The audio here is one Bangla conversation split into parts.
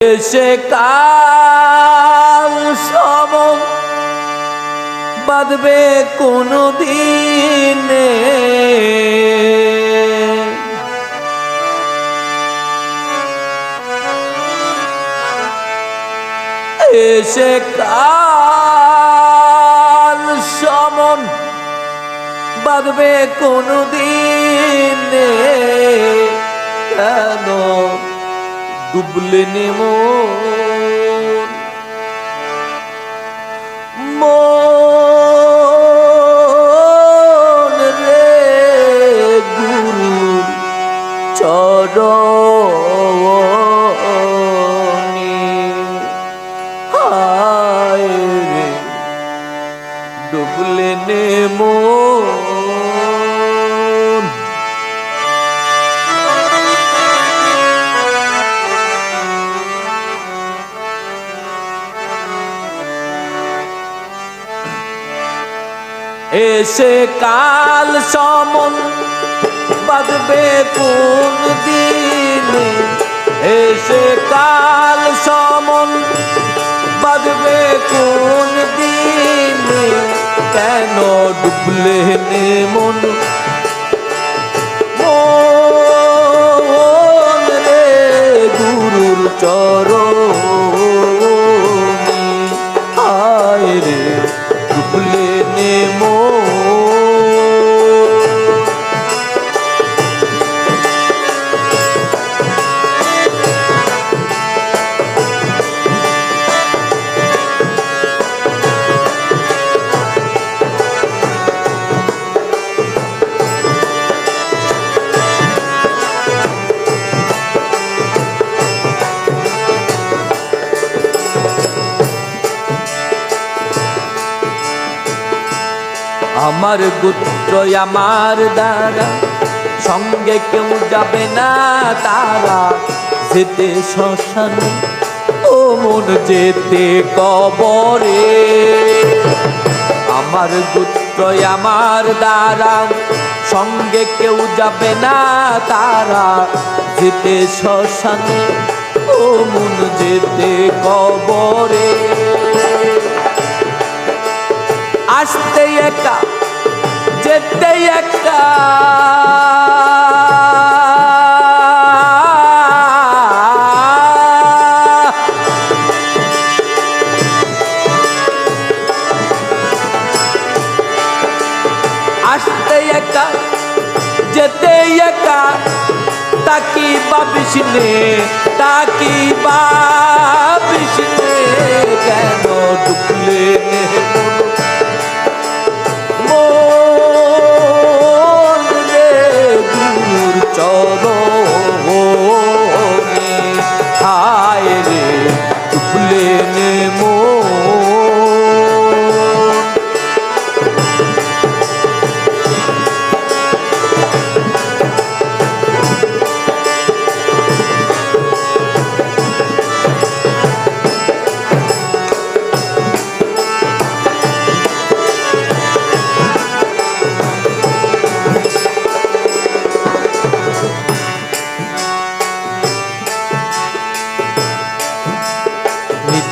এসে কাল সব বাঁধবে কোনো দিনে। এসে কাল সমন বাঁধবে কোনো দিনে। কেন ডুবলে নেমো। রে গুরু চরণে। এসে কাল সমন বাঁধবে কোন দিনে? এসে কাল সমন বাঁধবে কোন দিনে? কেন ডুবলে মন আমার গুত্র আমার দ্বারা। সঙ্গে কেউ যাবে না তারা। যেতে শ্মশানে ও মন যেতে কবরে। আমার গুত্র আমার দ্বারা। সঙ্গে কেউ যাবে না তারা। যেতে শ্মশানে ও মন যেতে কবরে। আসতে একা যেতে একা আসতে একা যেতে একা তাকি বাবিস নে তাকি বাবিস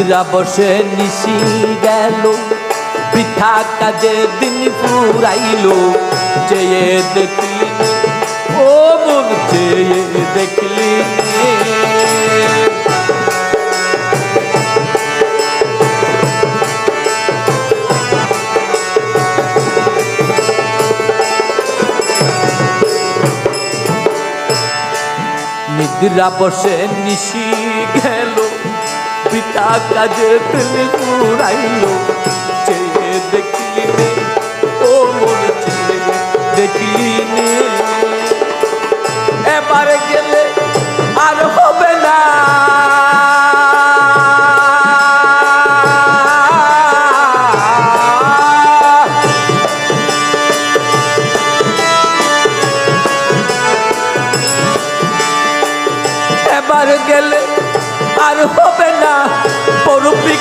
নিদ্রা বসে নিশি গেল। বৃথা কাজে দিন ফুরাইল চেয়ে দেখলি। ও মন চেয়ে দেখলি। নিদ্রা বসে নিশি গেল। পিতা কাজে তেলে পুরাইল চেয়ে দেখলি ও মোর ছেলে দেখলি এবারে গেলে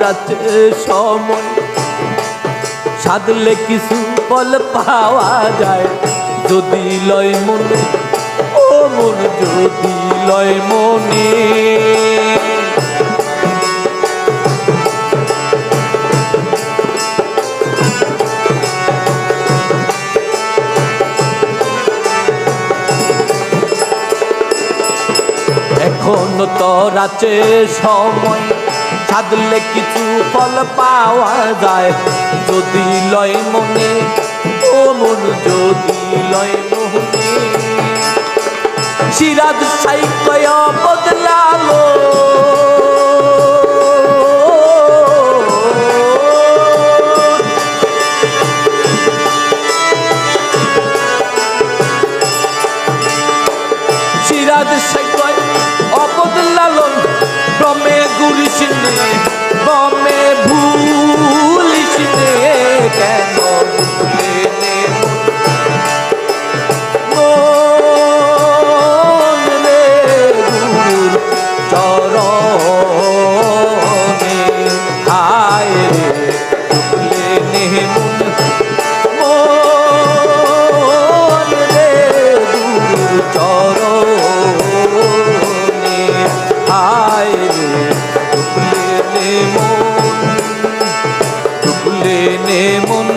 আছে সময়। সাধলে কিছু ফল পাওয়া যায়। যদি লয় মনে, ও মন যদি লয় মনে। এখনও তোর আছে সময়। সাধলে কিছু ফল পাওয়া যায়। যদি লয় মনে মন কেন ডুবলে নে